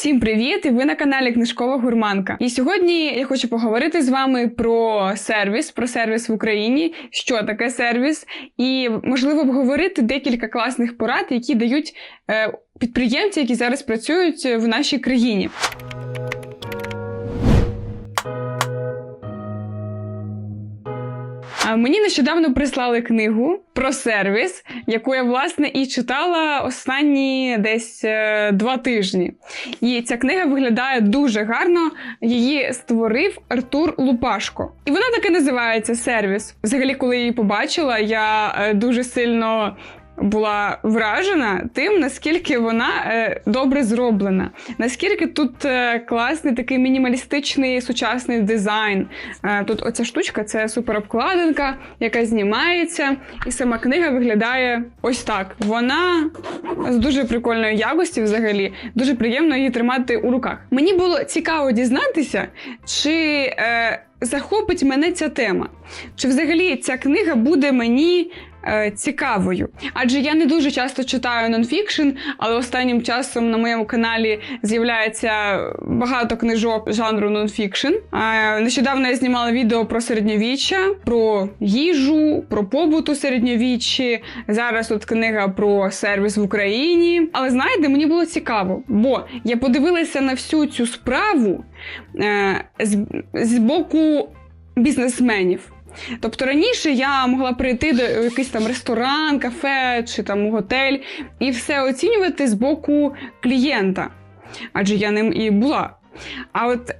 Всім привіт! І ви на каналі Книжкова Гурманка. І сьогодні я хочу поговорити з вами про сервіс, про сервіс в Україні, що таке сервіс, і можливо обговорити декілька класних порад, які дають е, підприємці, які зараз працюють в нашій країні. Мені нещодавно прислали книгу про сервіс, яку я власне і читала останні десь е, два тижні. І ця книга виглядає дуже гарно. Її створив Артур Лупашко. І вона таки називається сервіс. Взагалі, коли її побачила, я е, дуже сильно. Була вражена тим, наскільки вона е, добре зроблена, наскільки тут е, класний такий мінімалістичний сучасний дизайн. Е, тут оця штучка це суперобкладинка, яка знімається, і сама книга виглядає ось так. Вона з дуже прикольної якості, взагалі, дуже приємно її тримати у руках. Мені було цікаво дізнатися, чи е, захопить мене ця тема, чи взагалі ця книга буде мені е, цікавою. Адже я не дуже часто читаю нонфікшн, але останнім часом на моєму каналі з'являється багато книжок жанру нонфікшн. Е, нещодавно я знімала відео про середньовіччя, про їжу, про побут у середньовіччі. Зараз тут книга про сервіс в Україні. Але знаєте, мені було цікаво, бо я подивилася на всю цю справу е, з, з боку бізнесменів. Тобто раніше я могла прийти до якийсь там ресторан, кафе чи там готель і все оцінювати з боку клієнта, адже я ним і була. А от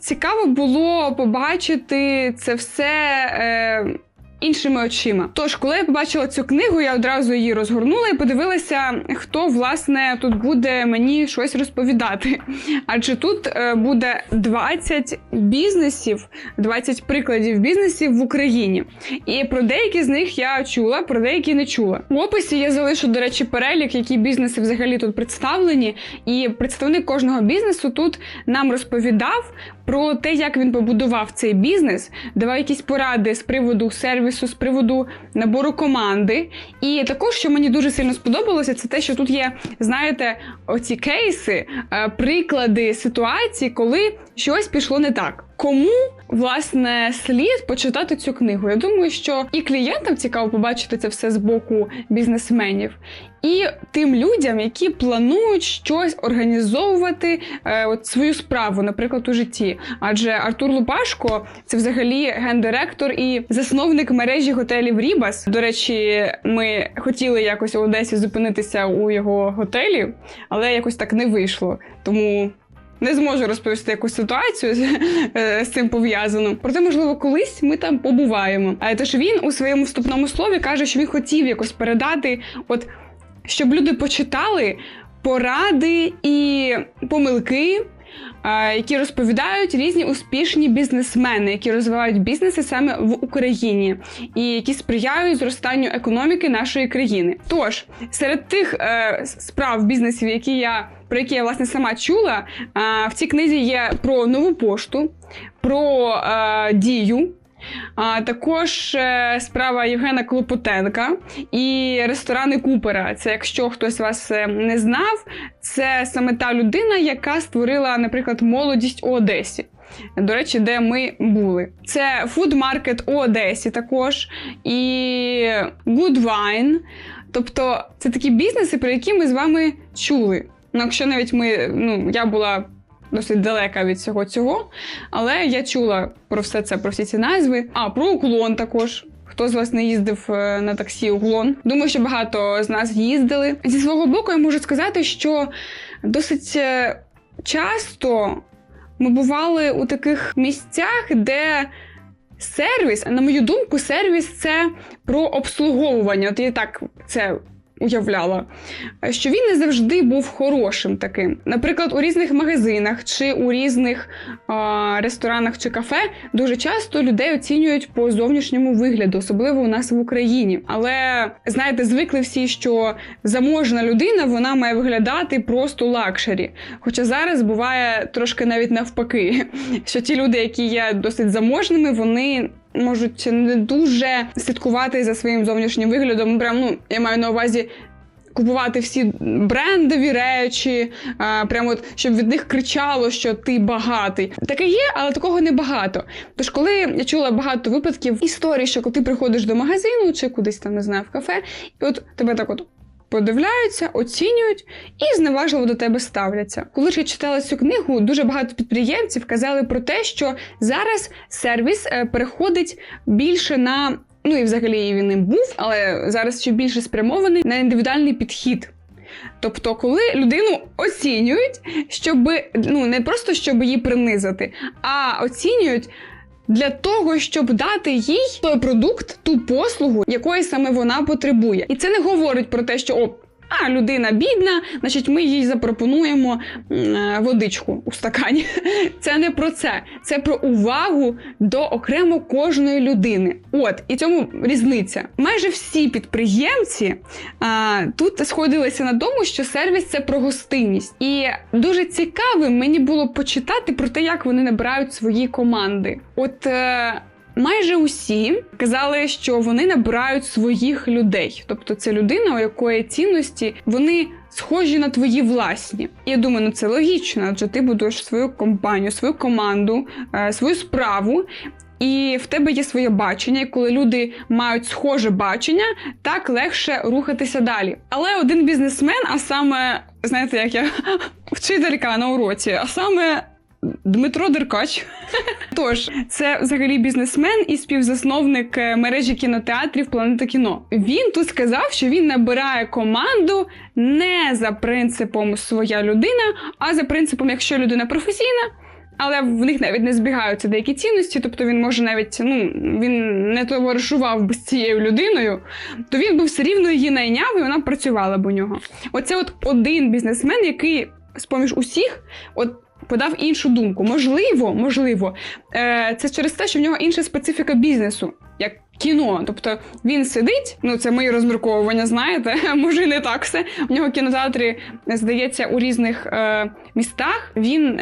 цікаво було побачити це все. Е, Іншими очима. Тож, коли я побачила цю книгу, я одразу її розгорнула і подивилася, хто власне тут буде мені щось розповідати. Адже тут е, буде 20 бізнесів, 20 прикладів бізнесів в Україні. І про деякі з них я чула, про деякі не чула. У описі я залишу, до речі, перелік, які бізнеси взагалі тут представлені. І представник кожного бізнесу тут нам розповідав про те, як він побудував цей бізнес, давав якісь поради з приводу сервісу, з приводу набору команди. І також, що мені дуже сильно сподобалося, це те, що тут є, знаєте, оці кейси, е, приклади ситуації, коли щось пішло не так. Кому власне слід почитати цю книгу? Я думаю, що і клієнтам цікаво побачити це все з боку бізнесменів, і тим людям, які планують щось організовувати е, от свою справу, наприклад, у житті. Адже Артур Лупашко це взагалі гендиректор і засновник мережі готелів Рібас. До речі, ми хотіли якось у Одесі зупинитися у його готелі, але якось так не вийшло. Тому. Не зможу розповісти якусь ситуацію з, е, з цим пов'язану. Проте, можливо, колись ми там побуваємо. А тож він у своєму вступному слові каже, що він хотів якось передати, от щоб люди почитали поради і помилки. Е, Які розповідають різні успішні бізнесмени, які розвивають бізнеси саме в Україні, і які сприяють зростанню економіки нашої країни. Тож серед тих е, справ бізнесів, які я про які я власне сама чула, е, в цій книзі є про нову пошту, про дію. А також е, справа Євгена Клопотенка і ресторани Купера. Це якщо хтось вас е, не знав, це саме та людина, яка створила, наприклад, молодість у Одесі. До речі, де ми були. Це фудмаркет у Одесі також і Good Wine. Тобто це такі бізнеси, про які ми з вами чули. Ну, якщо навіть ми, ну, я була досить далека від всього цього, але я чула про все це, про всі ці назви. А, про уклон також. Хто з вас не їздив е, на таксі уклон? Думаю, що багато з нас їздили. Зі свого боку, я можу сказати, що досить е, часто ми бували у таких місцях, де сервіс, на мою думку, сервіс це про обслуговування. От я так це уявляла, що він не завжди був хорошим таким. Наприклад, у різних магазинах чи у різних а, ресторанах чи кафе дуже часто людей оцінюють по зовнішньому вигляду, особливо у нас в Україні. Але знаєте, звикли всі, що заможна людина вона має виглядати просто лакшері. Хоча зараз буває трошки навіть навпаки, що ті люди, які є досить заможними, вони можуть не дуже слідкувати за своїм зовнішнім виглядом. Прям, ну, я маю на увазі купувати всі брендові речі, а, прямо от, щоб від них кричало, що ти багатий. Таке є, але такого не багато. Тож, коли я чула багато випадків історій, що коли ти приходиш до магазину чи кудись там не знаю в кафе, і от тебе так от. Подивляються, оцінюють і зневажливо до тебе ставляться. Коли ж я читала цю книгу, дуже багато підприємців казали про те, що зараз сервіс е, переходить більше на ну і взагалі він ним був, але зараз ще більше спрямований на індивідуальний підхід. Тобто, коли людину оцінюють, щоб ну не просто щоб її принизити, а оцінюють. Для того, щоб дати їй той продукт, ту послугу, якої саме вона потребує. І це не говорить про те, що о, а людина бідна, значить, ми їй запропонуємо е, водичку у стакані. Це не про це, це про увагу до окремо кожної людини. От і цьому різниця. Майже всі підприємці а, тут сходилися на тому, що сервіс це про гостинність. І дуже цікавим мені було почитати про те, як вони набирають свої команди. От. Е, Майже усі казали, що вони набирають своїх людей, тобто це людина, у якої цінності вони схожі на твої власні. Я думаю, ну це логічно, адже ти будуєш свою компанію, свою команду, е, свою справу. І в тебе є своє бачення, і коли люди мають схоже бачення, так легше рухатися далі. Але один бізнесмен, а саме, знаєте, як я вчителька на уроці, а саме Дмитро Деркач. Тож, це взагалі бізнесмен і співзасновник е, мережі кінотеатрів Планета кіно. Він тут сказав, що він набирає команду не за принципом своя людина, а за принципом, якщо людина професійна. Але в них навіть не збігаються деякі цінності, тобто він може навіть ну він не товаришував би з цією людиною, то він би все рівно її найняв і вона працювала б у нього. Оце от один бізнесмен, який з-поміж усіх, от подав іншу думку. Можливо, можливо, е, це через те, що в нього інша специфіка бізнесу, як кіно. Тобто він сидить, ну це мої розмірковування, знаєте, може не так все. В нього кінотеатрі, здається, у різних е, містах. Він.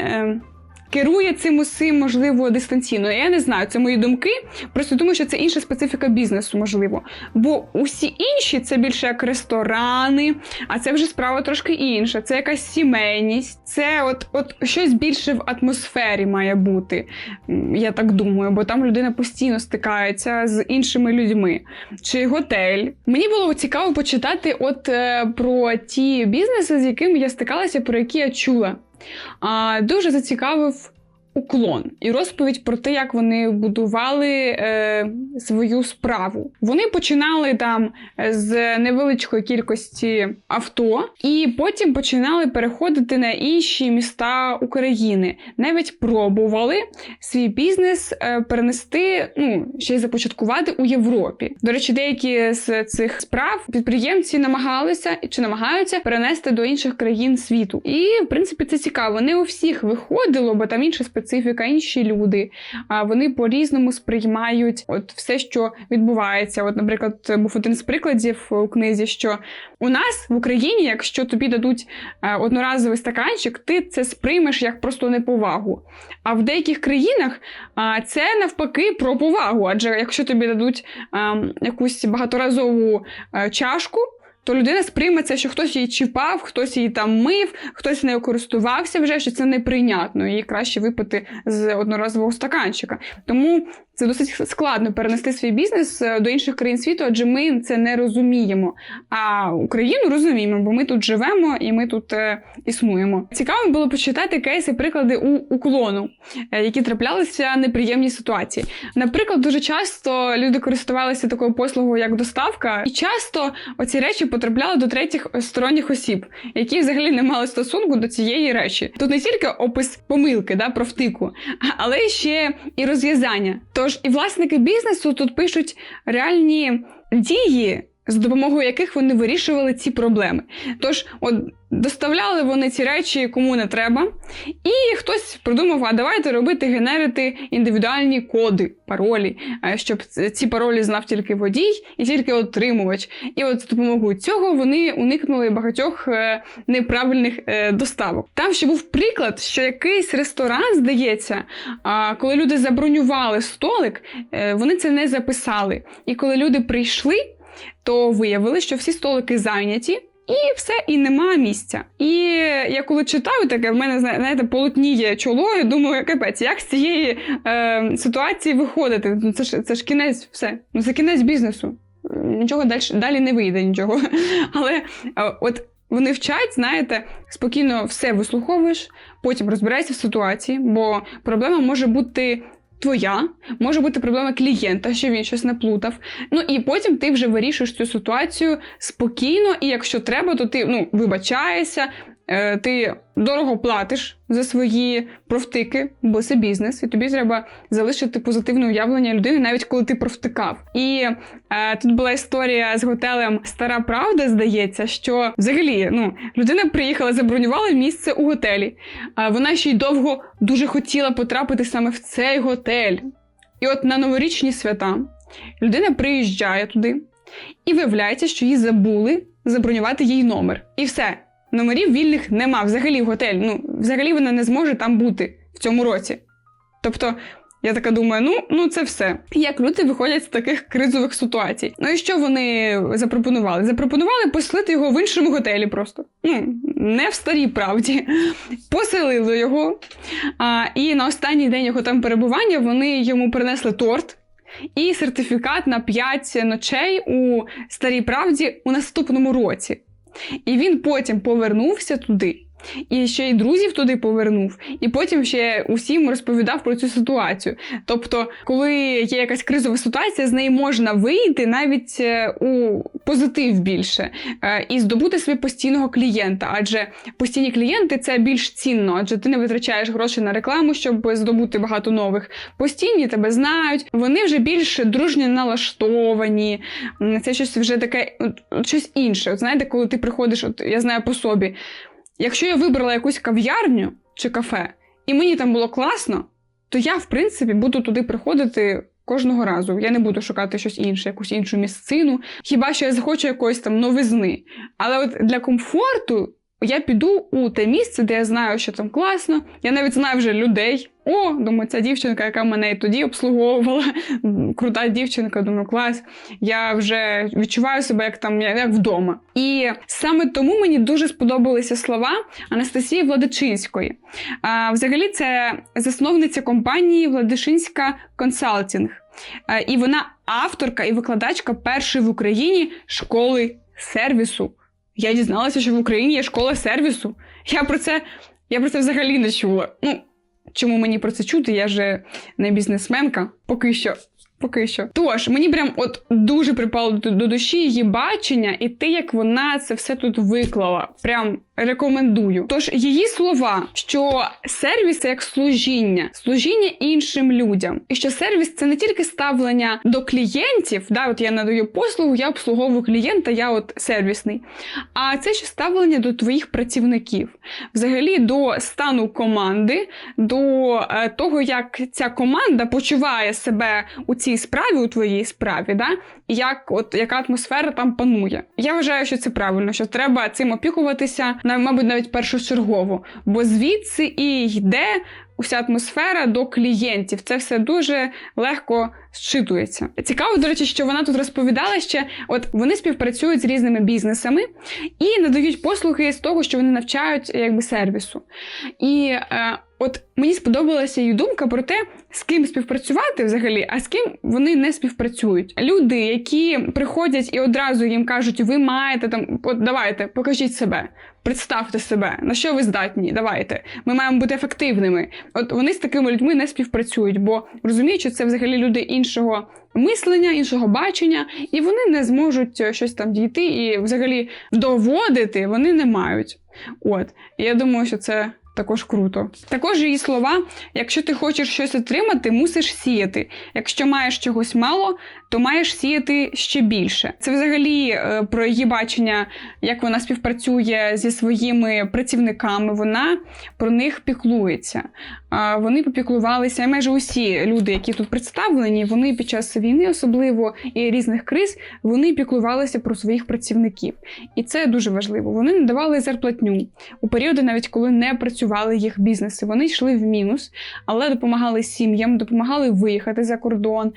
Керує цим усім, можливо, дистанційно. Я не знаю, це мої думки. Просто думаю, що це інша специфіка бізнесу, можливо. Бо усі інші це більше як ресторани, а це вже справа трошки інша. Це якась сімейність, це от, от щось більше в атмосфері має бути. Я так думаю, бо там людина постійно стикається з іншими людьми. Чи готель. Мені було цікаво почитати от е, про ті бізнеси, з якими я стикалася, про які я чула дуже зацікавив уклон і розповідь про те, як вони будували е, свою справу. Вони починали там з невеличкої кількості авто, і потім починали переходити на інші міста України. Навіть пробували свій бізнес е, перенести, ну ще й започаткувати у Європі. До речі, деякі з цих справ підприємці намагалися чи намагаються перенести до інших країн світу. І в принципі це цікаво. Не у всіх виходило, бо там інша специфіка, інші люди. А вони по-різному сприймають от все, що відбувається. От, наприклад, був один з прикладів у книзі, що у нас в Україні, якщо тобі дадуть е, одноразовий стаканчик, ти це сприймеш як просто неповагу. А в деяких країнах це навпаки про повагу. Адже якщо тобі дадуть ем, якусь багаторазову е, чашку то людина сприйме це, що хтось її чіпав, хтось її там мив, хтось нею користувався вже, що це неприйнятно. Її краще випити з одноразового стаканчика. Тому це досить складно перенести свій бізнес е, до інших країн світу, адже ми це не розуміємо. А Україну розуміємо, бо ми тут живемо і ми тут е, існуємо. Цікаво було почитати кейси, приклади у уклону, е, які траплялися неприємні ситуації. Наприклад, дуже часто люди користувалися такою послугою, як доставка, і часто оці речі потрапляли до третіх сторонніх осіб, які взагалі не мали стосунку до цієї речі. Тут не тільки опис помилки, да, про втику, але ще і розв'язання. Тож і власники бізнесу тут пишуть реальні дії, з допомогою яких вони вирішували ці проблеми. Тож, от доставляли вони ці речі кому не треба, і хтось придумав, а давайте робити генерити індивідуальні коди, паролі, щоб ці паролі знав тільки водій і тільки отримувач. І от з допомогою цього вони уникнули багатьох е, неправильних е, доставок. Там ще був приклад, що якийсь ресторан, здається, коли люди забронювали столик, е, вони це не записали. І коли люди прийшли то виявили, що всі столики зайняті. І все, і нема місця. І я коли читаю таке, в мене зна- знаєте, полотніє чоло, і думаю, капець, як з цієї е, ситуації виходити? Ну це ж це ж кінець, все. Ну це кінець бізнесу. Нічого далі, далі не вийде нічого. Але е, от вони вчать, знаєте, спокійно все вислуховуєш, потім розбираєшся в ситуації, бо проблема може бути. Твоя, може бути проблема клієнта, що він щось наплутав. Ну і потім ти вже вирішуєш цю ситуацію спокійно, і якщо треба, то ти ну, вибачаєшся, ти дорого платиш за свої провтики, бо це бізнес, і тобі треба залишити позитивне уявлення людини, навіть коли ти провтикав. І е, тут була історія з готелем Стара Правда, здається, що взагалі ну, людина приїхала, забронювала місце у готелі. А вона ще й довго дуже хотіла потрапити саме в цей готель. І от на новорічні свята людина приїжджає туди, і виявляється, що їй забули забронювати їй номер. І все. Номерів вільних нема. Взагалі готель. Ну, взагалі вона не зможе там бути в цьому році. Тобто, я така думаю, ну, ну це все. Як люди виходять з таких кризових ситуацій? Ну і що вони запропонували? Запропонували поселити його в іншому готелі просто. Ну, не в старій правді. Поселили його. А, і на останній день його там перебування вони йому принесли торт. І сертифікат на 5 ночей у старій правді у наступному році. І він потім повернувся туди. І ще й друзів туди повернув, і потім ще усім розповідав про цю ситуацію. Тобто, коли є якась кризова ситуація, з неї можна вийти навіть е, у позитив більше е, і здобути собі постійного клієнта. Адже постійні клієнти це більш цінно, адже ти не витрачаєш гроші на рекламу, щоб здобути багато нових. Постійні тебе знають, вони вже більш дружньо налаштовані. Це щось вже таке, щось інше. От знаєте, коли ти приходиш, от я знаю по собі. Якщо я вибрала якусь кав'ярню чи кафе, і мені там було класно, то я, в принципі, буду туди приходити кожного разу. Я не буду шукати щось інше, якусь іншу місцину. Хіба що я захочу якоїсь там новизни. Але от для комфорту я піду у те місце, де я знаю, що там класно. Я навіть знаю вже людей. О, думаю, ця дівчинка, яка мене і тоді обслуговувала, крута дівчинка, думаю, клас. Я вже відчуваю себе як там як вдома. І саме тому мені дуже сподобалися слова Анастасії Владичинської. А, взагалі, це засновниця компанії Владишинська консалтинг. І вона авторка і викладачка першої в Україні школи сервісу. Я дізналася, що в Україні є школа сервісу. Я про це, я про це взагалі не чула. Ну, чому мені про це чути? Я же не бізнесменка. Поки що. Поки що. Тож, мені прям от дуже припало до, до душі її бачення і те, як вона це все тут виклала. Прям рекомендую. Тож її слова, що сервіс це як служіння, служіння іншим людям, і що сервіс це не тільки ставлення до клієнтів, да, от я надаю послугу, я обслуговую клієнта, я от сервісний. А це ще ставлення до твоїх працівників, взагалі до стану команди, до е, того, як ця команда почуває себе у цій справі, у твоїй справі, да? як, от, яка атмосфера там панує. Я вважаю, що це правильно, що треба цим опікуватися, мабуть, навіть першочергово, бо звідси і йде уся атмосфера до клієнтів. Це все дуже легко зчитується. Цікаво, до речі, що вона тут розповідала ще: от вони співпрацюють з різними бізнесами і надають послуги з того, що вони навчають якби сервісу. І е, от мені сподобалася її думка про те, з ким співпрацювати взагалі, а з ким вони не співпрацюють. Люди, які приходять і одразу їм кажуть, ви маєте там, от давайте, покажіть себе, представте себе, на що ви здатні, давайте. Ми маємо бути ефективними. От вони з такими людьми не співпрацюють, бо розуміють, що це взагалі люди іншого мислення, іншого бачення, і вони не зможуть е, щось там дійти і взагалі доводити вони не мають. От, я думаю, що це. Також круто. Також її слова: якщо ти хочеш щось отримати, мусиш сіяти. Якщо маєш чогось мало, то маєш сіяти ще більше. Це взагалі е, про її бачення, як вона співпрацює зі своїми працівниками. Вона про них піклується. Вони попіклувалися, і майже усі люди, які тут представлені, вони під час війни, особливо і різних криз, вони піклувалися про своїх працівників. І це дуже важливо. Вони надавали зарплатню у періоди, навіть коли не працювали їх бізнеси. Вони йшли в мінус, але допомагали сім'ям, допомагали виїхати за кордон,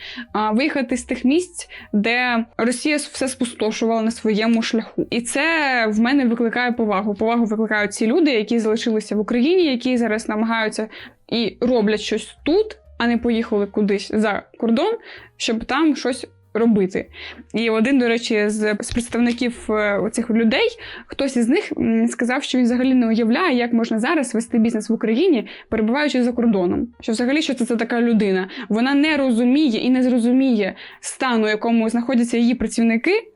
виїхати з тих місць, де Росія все спустошувала на своєму шляху. І це в мене викликає повагу. Повагу викликають ці люди, які залишилися в Україні, які зараз намагаються і роблять щось тут, а не поїхали кудись за кордон, щоб там щось робити. І один, до речі, з, представників е, оцих людей, хтось із них сказав, що він взагалі не уявляє, як можна зараз вести бізнес в Україні, перебуваючи за кордоном. Що взагалі що це за така людина? Вона не розуміє і не зрозуміє стану, якому знаходяться її працівники.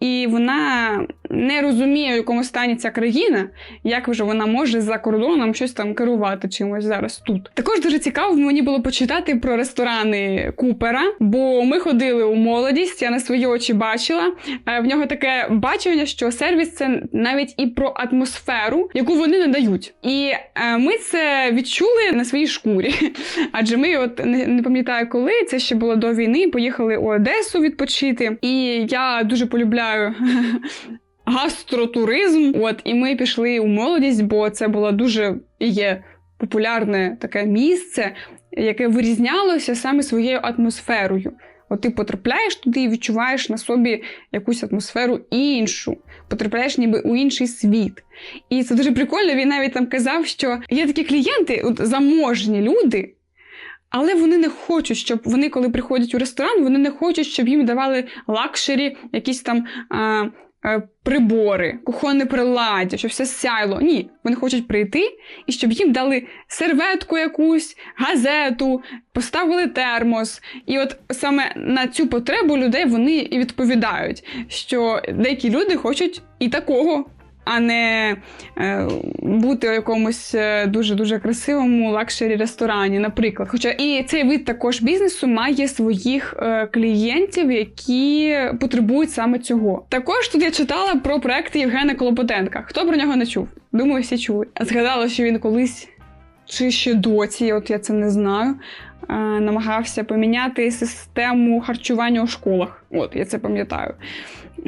І вона не розуміє, в якому стані ця країна, як вже вона може за кордоном щось там керувати чимось зараз тут. Також дуже цікаво мені було почитати про ресторани Купера, бо ми ходили у молодість, я на свої очі бачила. Е, В нього таке бачення, що сервіс це навіть і про атмосферу, яку вони надають. І е, ми це відчули на своїй шкурі. Адже ми, от не, пам'ятаю коли, це ще було до війни. Поїхали у Одесу відпочити. І я дуже полюбляю гастротуризм. От і ми пішли у молодість, бо це було дуже є популярне таке місце, яке вирізнялося саме своєю атмосферою. От ти потрапляєш туди і відчуваєш на собі якусь атмосферу іншу, потрапляєш ніби у інший світ. І це дуже прикольно. Він навіть там казав, що є такі клієнти, от заможні люди. Але вони не хочуть, щоб вони, коли приходять у ресторан, вони не хочуть, щоб їм давали лакшері, якісь там а, а, прибори, кухонне приладдя, щоб все сяйло. Ні, вони хочуть прийти і щоб їм дали серветку якусь, газету, поставили термос. І от саме на цю потребу людей вони і відповідають, що деякі люди хочуть і такого а не е, бути у якомусь е, дуже-дуже красивому лакшері ресторані, наприклад. Хоча і цей вид також бізнесу має своїх е, клієнтів, які потребують саме цього. Також тут я читала про проекти Євгена Колопотенка. Хто про нього не чув? Думаю, всі чули. Згадала, що він колись. Чи ще доці, от я це не знаю, намагався поміняти систему харчування у школах. От, я це пам'ятаю.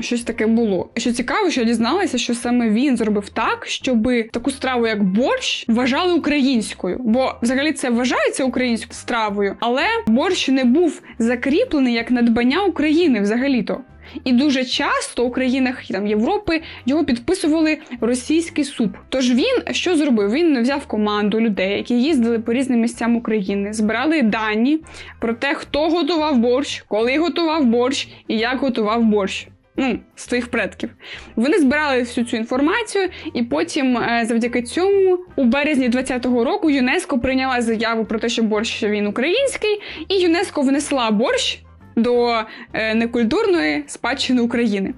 Щось таке було. Що цікаво, що я дізналася, що саме він зробив так, щоб таку страву, як борщ, вважали українською. Бо взагалі це вважається українською стравою, але борщ не був закріплений як надбання України взагалі-то. І дуже часто у країнах там Європи його підписували російський суп. Тож він що зробив? Він взяв команду людей, які їздили по різним місцям України, збирали дані про те, хто готував борщ, коли готував борщ і як готував борщ. Ну, з твоїх предків. Вони збирали всю цю інформацію, і потім, е, завдяки цьому, у березні 2020 року ЮНЕСКО прийняла заяву про те, що борщ він український, і ЮНЕСКО внесла борщ до е, некультурної спадщини України.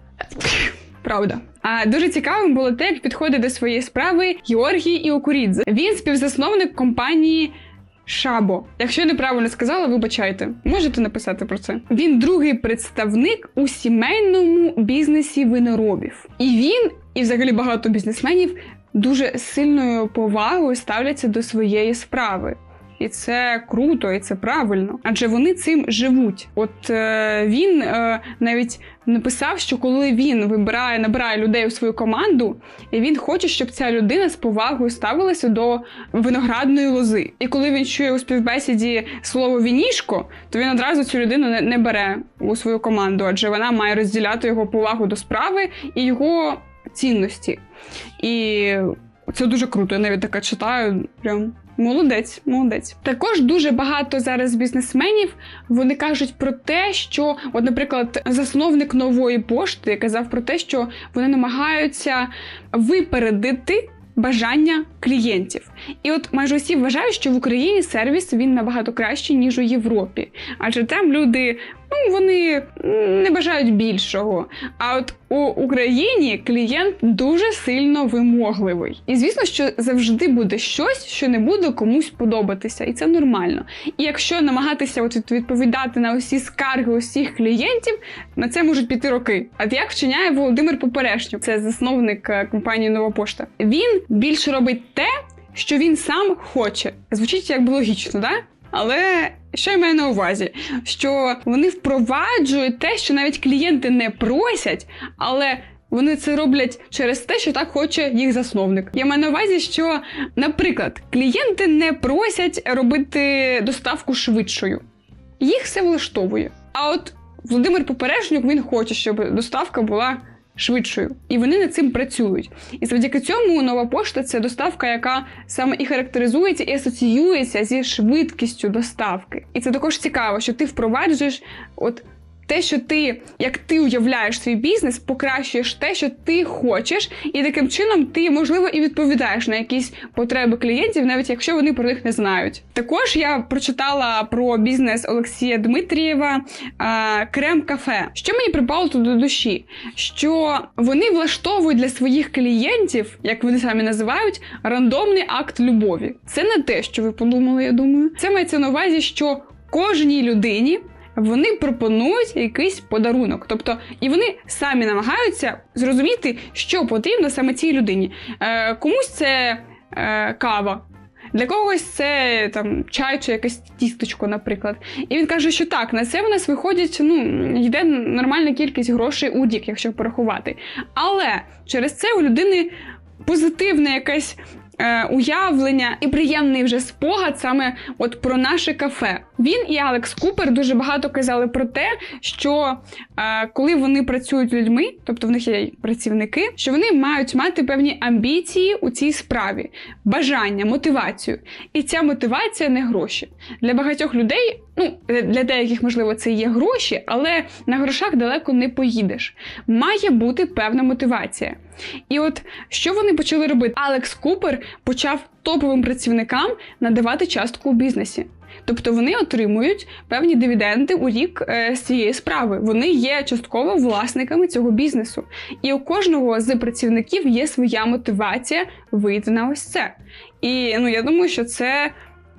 Правда. А дуже цікавим було те, як підходить до своєї справи Георгій Іокурідзе. Він співзасновник компанії. Шабо, якщо я неправильно сказала, вибачайте, можете написати про це. Він другий представник у сімейному бізнесі виноробів. І він, і взагалі багато бізнесменів, дуже сильною повагою ставляться до своєї справи. І це круто, і це правильно, адже вони цим живуть. От е, він е, навіть написав, що коли він вибирає, набирає людей у свою команду, і він хоче, щоб ця людина з повагою ставилася до виноградної лози. І коли він чує у співбесіді слово вінішко, то він одразу цю людину не, не бере у свою команду, адже вона має розділяти його повагу до справи і його цінності. І це дуже круто. Я навіть таке читаю. Прям молодець, молодець. Також дуже багато зараз бізнесменів вони кажуть про те, що, от, наприклад, засновник нової пошти казав про те, що вони намагаються випередити. Бажання клієнтів, і от майже усі вважають, що в Україні сервіс він набагато кращий ніж у Європі, адже там люди ну вони не бажають більшого. А от у Україні клієнт дуже сильно вимогливий. І звісно, що завжди буде щось, що не буде комусь подобатися, і це нормально. І якщо намагатися от відповідати на усі скарги усіх клієнтів, на це можуть піти роки. А як вчиняє Володимир Поперешнюк, це засновник е, компанії Нова Пошта. Він більше робить те, що він сам хоче. Звучить як логічно, да? Але що я маю на увазі? Що вони впроваджують те, що навіть клієнти не просять, але Вони це роблять через те, що так хоче їх засновник. Я маю на увазі, що, наприклад, клієнти не просять робити доставку швидшою. Їх все влаштовує. А от Володимир Поперечнюк він хоче, щоб доставка була швидшою, і вони над цим працюють. І завдяки цьому нова пошта це доставка, яка саме і характеризується і асоціюється зі швидкістю доставки. І це також цікаво, що ти впроваджуєш от. Те, що ти, як ти уявляєш свій бізнес, покращуєш те, що ти хочеш, і таким чином ти, можливо, і відповідаєш на якісь потреби клієнтів, навіть якщо вони про них не знають. Також я прочитала про бізнес Олексія Дмитрієва Крем Кафе. Що мені припало тут до душі? Що вони влаштовують для своїх клієнтів, як вони самі називають, рандомний акт любові. Це не те, що ви подумали, я думаю. Це мається на увазі, що кожній людині вони пропонують якийсь подарунок. Тобто, і вони самі намагаються зрозуміти, що потрібно саме цій людині. Е, комусь це е, кава. Для когось це там чай чи якесь тісточко, наприклад. І він каже, що так, на це в нас виходить, ну, йде нормальна кількість грошей у рік, якщо порахувати. Але через це у людини позитивне якесь е, уявлення і приємний вже спогад саме от про наше кафе. Він і Алекс Купер дуже багато казали про те, що е, коли вони працюють людьми, тобто в них є працівники, що вони мають мати певні амбіції у цій справі, бажання, мотивацію. І ця мотивація не гроші. Для багатьох людей, ну для деяких, можливо, це є гроші, але на грошах далеко не поїдеш. Має бути певна мотивація. І от що вони почали робити? Алекс Купер почав топовим працівникам надавати частку у бізнесі. Тобто вони отримують певні дивіденди у рік е, з цієї справи. Вони є частково власниками цього бізнесу. І у кожного з працівників є своя мотивація вийти на ось це. І ну я думаю, що це.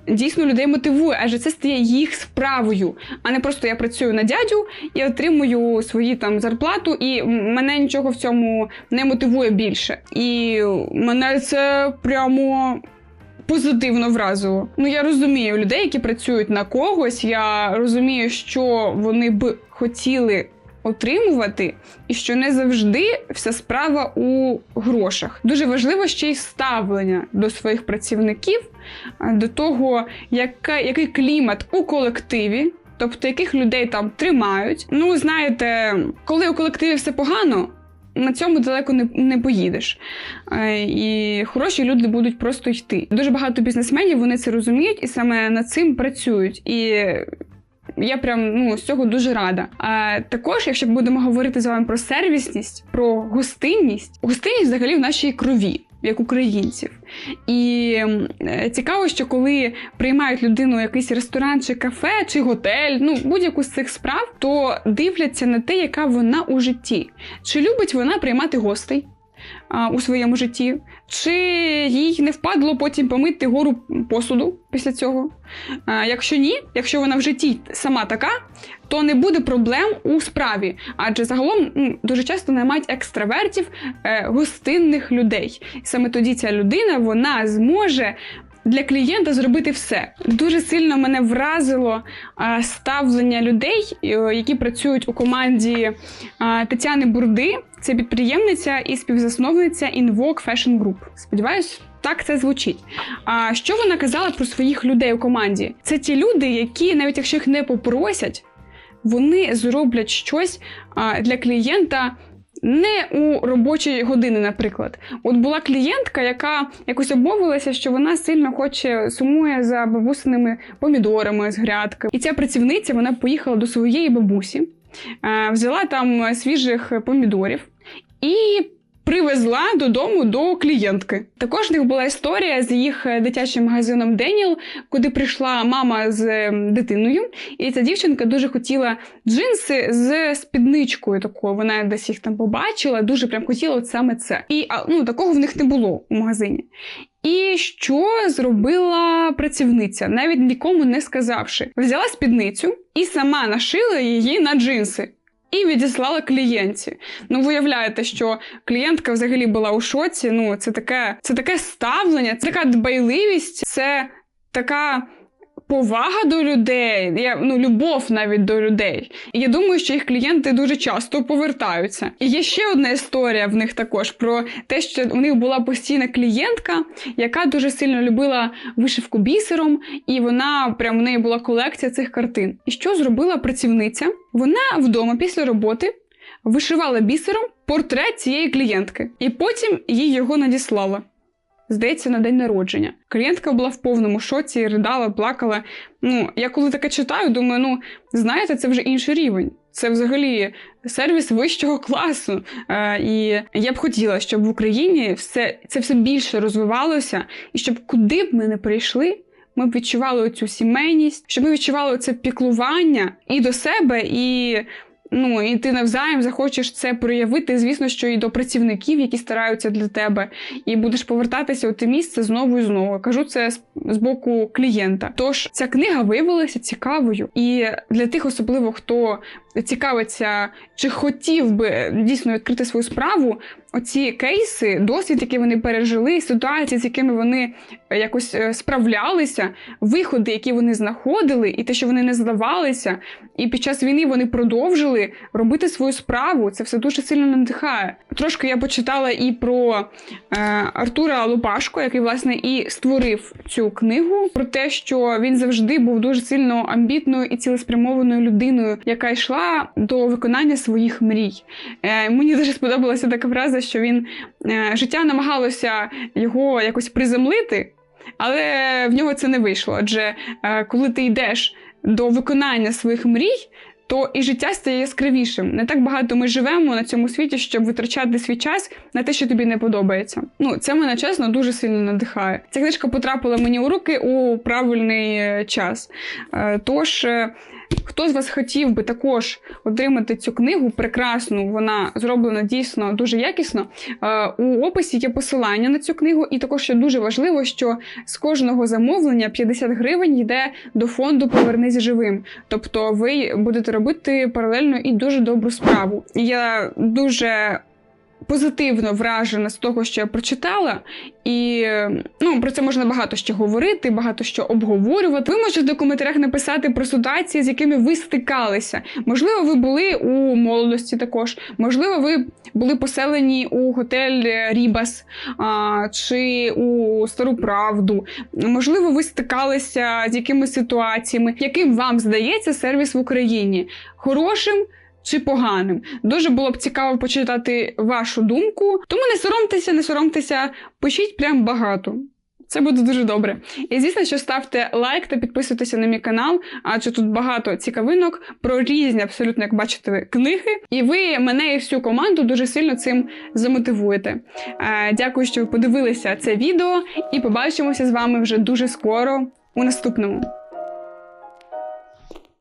Дійсно людей мотивує, адже це стає їх справою, а не просто я працюю на дядю і отримую свої там зарплату, і мене нічого в цьому не мотивує більше. І мене це прямо позитивно вразило. Ну я розумію людей, які працюють на когось. Я розумію, що вони б хотіли отримувати, і що не завжди вся справа у грошах. Дуже важливо ще й ставлення до своїх працівників, до того, яка, який клімат у колективі. Тобто яких людей там тримають. Ну, знаєте, коли у колективі все погано, на цьому далеко не не поїдеш. І хороші люди будуть просто йти. Дуже багато бізнесменів вони це розуміють і саме над цим працюють. І я прям ну з цього дуже рада. А також, якщо будемо говорити з вами про сервісність, про гостинність, гостинність взагалі в нашій крові як українців. І е, цікаво, що коли приймають людину якийсь ресторан, чи кафе, чи готель, ну будь-яку з цих справ, то дивляться на те, яка вона у житті. Чи любить вона приймати гостей? У своєму житті, чи їй не впадло потім помити гору посуду після цього? А, Якщо ні, якщо вона в житті сама така, то не буде проблем у справі. Адже загалом ну, дуже часто наймають екстравертів, е, гостинних людей. І саме тоді ця людина вона зможе. Для клієнта зробити все дуже сильно мене вразило ставлення людей, е, які працюють у команді Тетяни Бурди. Це підприємниця і співзасновниця Invoke Fashion Group. Сподіваюсь, так це звучить. А що вона казала про своїх людей у команді? Це ті люди, які, навіть якщо їх не попросять, вони зроблять щось для клієнта. Не у робочі години, наприклад. От була клієнтка, яка якось обмовилася, що вона сильно хоче сумує за бабусиними помідорами з грядки. І ця працівниця вона поїхала до своєї бабусі, взяла там свіжих помідорів і привезла додому до клієнтки. Також в них була історія з їх е, дитячим магазином Деніел, куди прийшла мама з е, дитиною, і ця дівчинка дуже хотіла джинси з спідничкою. Такою вона десь їх там побачила, дуже прям хотіла от саме це. І ну такого в них не було у магазині. І що зробила працівниця, навіть нікому не сказавши, взяла спідницю і сама нашила її на джинси і відіслала клієнтці. Ну, виявляєте, що клієнтка взагалі була у шоці. Ну, це таке, це таке ставлення, це така дбайливість, це така повага до людей, я, ну, любов навіть до людей. І я думаю, що їх клієнти дуже часто повертаються. І є ще одна історія в них також про те, що у них була постійна клієнтка, яка дуже сильно любила вишивку бісером, і вона прям у неї була колекція цих картин. І що зробила працівниця? Вона вдома після роботи вишивала бісером портрет цієї клієнтки, і потім їй його надіслала. Здається, на день народження. Клієнтка була в повному шоці, ридала, плакала. Ну, я коли таке читаю, думаю, ну знаєте, це вже інший рівень. Це взагалі сервіс вищого класу. Е, і я б хотіла, щоб в Україні все це все більше розвивалося, і щоб куди б ми не прийшли, ми б відчували цю сімейність, щоб ми відчували це піклування і до себе, і. Ну і ти навзаєм захочеш це проявити, звісно, що і до працівників, які стараються для тебе, і будеш повертатися у те місце знову і знову. Кажу це з, боку клієнта. Тож ця книга виявилася цікавою, і для тих, особливо хто цікавиться, чи хотів би дійсно відкрити свою справу. Оці кейси, досвід, який вони пережили, ситуації, з якими вони якось е, справлялися, виходи, які вони знаходили, і те, що вони не здавалися, і під час війни вони продовжили робити свою справу. Це все дуже сильно надихає. Трошки я почитала і про е, Артура Лопашко, який власне і створив цю книгу, про те, що він завжди був дуже сильно амбітною і цілеспрямованою людиною, яка йшла до виконання своїх мрій. Е, мені дуже сподобалася така фраза, що він е, життя намагалося його якось приземлити. Але в нього це не вийшло. Адже е, коли ти йдеш до виконання своїх мрій, то і життя стає яскравішим. Не так багато ми живемо на цьому світі, щоб витрачати свій час на те, що тобі не подобається. Ну, це мене чесно дуже сильно надихає. Ця книжка потрапила мені у руки у правильний е, час. Е, Тож. Хто з вас хотів би також отримати цю книгу прекрасну, вона зроблена дійсно дуже якісно. Е, У описі є посилання на цю книгу, і також ще дуже важливо, що з кожного замовлення 50 гривень йде до фонду Повернись живим. Тобто ви будете робити паралельно і дуже добру справу. Я дуже позитивно вражена з того, що я прочитала, і ну про це можна багато ще говорити, багато що обговорювати. Ви можете в коментарях написати про ситуації, з якими ви стикалися. Можливо, ви були у молодості також, можливо, ви були поселені у готель Рібас а, чи у Стару Правду. Можливо, ви стикалися з якимись ситуаціями, яким вам здається сервіс в Україні хорошим. Чи поганим. Дуже було б цікаво почитати вашу думку. Тому не соромтеся, не соромтеся, пишіть прям багато. Це буде дуже добре. І звісно, що ставте лайк та підписуйтеся на мій канал, адже тут багато цікавинок про різні, абсолютно, як бачите, книги. І ви мене і всю команду дуже сильно цим замотивуєте. Е, Дякую, що ви подивилися це відео, і побачимося з вами вже дуже скоро у наступному.